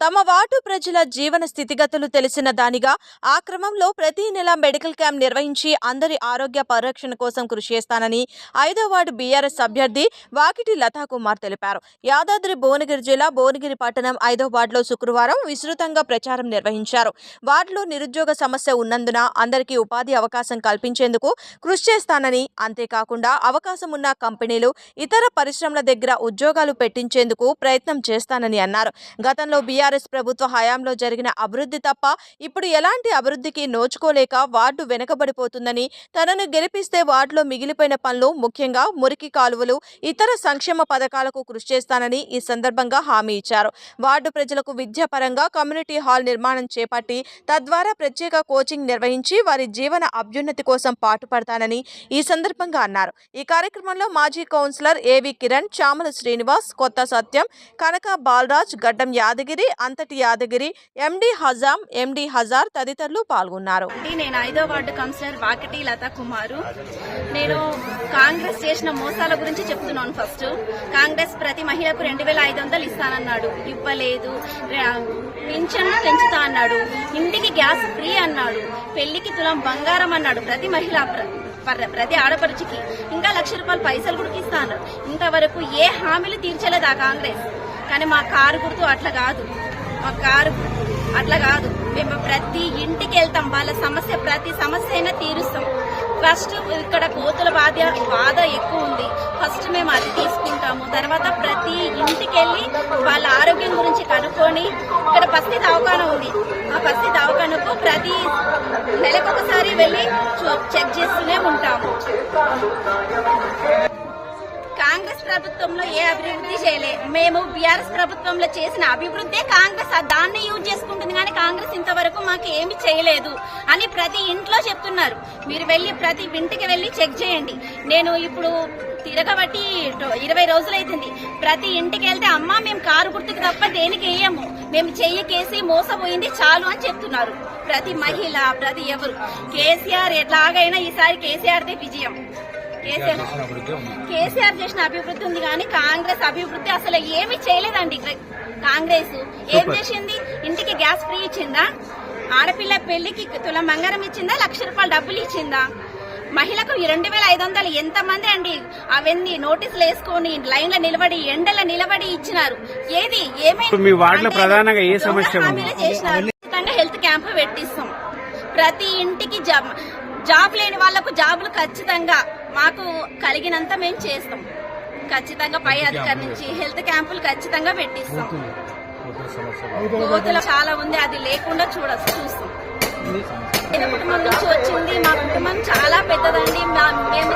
తమ వార్డు ప్రజల జీవన స్థితిగతులు తెలిసిన దానిగా ఆ క్రమంలో ప్రతి నెల మెడికల్ క్యాంప్ నిర్వహించి అందరి ఆరోగ్య పరిరక్షణ కోసం కృషి చేస్తానని ఐదో వార్డు బీఆర్ఎస్ అభ్యర్థి వాకిటి లతాకుమార్ తెలిపారు. యాదాద్రి భువనగిరి జిల్లా భువనగిరి పట్టణం ఐదో వార్డులో శుక్రవారం విస్తృతంగా ప్రచారం నిర్వహించారు. వార్డులో నిరుద్యోగ సమస్య ఉన్నందున అందరికీ ఉపాధి అవకాశం కల్పించేందుకు కృషి చేస్తానని అంతేకాకుండా అవకాశం ఉన్న కంపెనీలు ఇతర పరిశ్రమల దగ్గర ఉద్యోగాలు పెట్టించేందుకు ప్రయత్నం చేస్తానని అన్నారు. గతంలో బీఆర్ఎస్ ప్రభుత్వ హయాంలో జరిగిన అభివృద్ధి తప్ప ఇప్పుడు ఎలాంటి అభివృద్ధికి నోచుకోలేక వార్డు వెనుకబడిపోతుందని తనను గెలిపిస్తే వార్డులో మిగిలిపోయిన పనులు ముఖ్యంగా మురికి కాలువలు ఇతర సంక్షేమ పథకాలకు కృషి చేస్తానని ఈ సందర్భంగా హామీ ఇచ్చారు. వార్డు ప్రజలకు విద్యాపరంగా కమ్యూనిటీ హాల్ నిర్మాణం చేపట్టి తద్వారా ప్రత్యేక కోచింగ్ నిర్వహించి వారి జీవన అభ్యున్నతి కోసం పాటుపడతానని ఈ సందర్భంగా అన్నారు. ఈ కార్యక్రమంలో మాజీ కౌన్సిలర్ ఏవి కిరణ్ చామల శ్రీనివాస్ కొత్త సత్యం కనక బాలరాజ్ గడ్డం యాదగిరి అంతటి యాదగిరి ఎండి హజాం ఎండి హజార్ తదితరులు పాల్గొన్నారు. నేను ఐదో వార్డు కౌన్సిలర్ వాకిటి లతా కుమారు. నేను కాంగ్రెస్ చేసిన మోసాల గురించి చెప్తున్నాను ఫస్ట్. కాంగ్రెస్ ప్రతి మహిళకు రెండు వేల ఐదు వందలు ఇస్తానన్నాడు. ఇవ్వలేదు. పింఛన్లు పెంచుతా అన్నాడు. ఇంటికి గ్యాస్ ఫ్రీ అన్నాడు. పెళ్ళికి తులం బంగారం అన్నాడు. ప్రతి మహిళ ప్రతి ఆడపడుచుకి ఇంకా లక్ష రూపాయలు పైసలు కూడా ఇస్తా అన్నాడు. ఇంతవరకు ఏ హామీలు తీర్చలేదు ఆ కాంగ్రెస్. కానీ మా కారు గుర్తు అట్లా కాదు. మా కారు అట్లా కాదు. మేము ప్రతి ఇంటికి వెళ్తాం. వాళ్ళ సమస్య ప్రతి సమస్య అయినా తీరుస్తాం. ఫస్ట్ ఇక్కడ కోతుల బాధ బాధ ఎక్కువ ఉంది. ఫస్ట్ మేము అది తీసుకుంటాము. తర్వాత ప్రతి ఇంటికి వెళ్ళి వాళ్ళ ఆరోగ్యం గురించి కనుక్కొని ఇక్కడ పస్తి దవాఖాన ఉంది. ఆ పస్తి దవాఖానకు ప్రతి నెలకొకసారి వెళ్ళి చెక్ చేస్తూనే ఉంటాము. ప్రభుత్వంలో ఏ అభివృద్ధి చేయలే. మేము బీఆర్ఎస్ ప్రభుత్వంలో చేసిన అభివృద్ధి కాంగ్రెస్. దాన్ని యూజ్ చేసుకుంటుంది కానీ కాంగ్రెస్ ఇంతవరకు మాకు ఏమి చేయలేదు అని ప్రతి ఇంట్లో చెప్తున్నారు. మీరు వెళ్ళి ప్రతి ఇంటికి వెళ్ళి చెక్ చేయండి. నేను ఇప్పుడు తిరగబట్టి ఇరవై రోజులైతుంది. ప్రతి ఇంటికి వెళ్తే అమ్మ మేము కారు గుర్తుకు తప్ప దేనికి వేయము మేము చెయ్యి కేసి మోసపోయింది చాలు అని చెప్తున్నారు. ప్రతి మహిళ ప్రతి ఎవరు. కేసీఆర్ ఎట్లాగైనా ఈసారి కేసీఆర్దే విజయం. కేసీఆర్ చేసిన అభివృద్ధి ఉంది. కానీ కాంగ్రెస్ అభివృద్ధి అసలు ఏమీ చేయలేదండి. కాంగ్రెస్ ఏం చేసింది? ఇంటికి గ్యాస్ ఫ్రీ ఇచ్చిందా? ఆడపిల్ల పెళ్ళికి తులం బంగారం ఇచ్చిందా? లక్ష రూపాయలు డబ్బులు ఇచ్చిందా? మహిళకు రెండు వేల ఐదు వందలు ఎంత మంది అండి? అవన్నీ నోటీసులు వేసుకొని లైన్లో నిలబడి ఎండలో నిలబడి ఇచ్చినారు. ఏది? ఏమైంది? ప్రధానంగా ఏ సమస్య హెల్త్ క్యాంప్ పెట్టిస్తాం. ప్రతి ఇంటికి జాబ్ జాబ్ లేని వాళ్ళకు జాబులు ఖచ్చితంగా మాకు కలిగినంత మేము చేస్తాం. ఖచ్చితంగా పై అధికారి నుంచి హెల్త్ క్యాంపులు ఖచ్చితంగా పెట్టిస్తాం. కోతుల చాలా ఉంది అది లేకుండా చూడ చూస్తాం. నేను కుటుంబం నుంచి వచ్చింది మా కుటుంబం చాలా పెద్దదండి. మా- మేము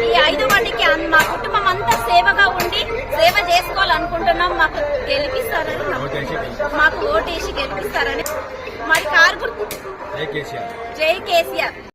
ఈ- ఐదు మందికి అన్- మా కుటుంబం అంతా సేవగా ఉండి సేవ చేసుకోవాలనుకుంటున్నాం. మాకు గెలిపిస్తారని. మాకు ఓటేసి గెలిపిస్తారని. మరి కారు గుర్తు జై కేసీఆర్.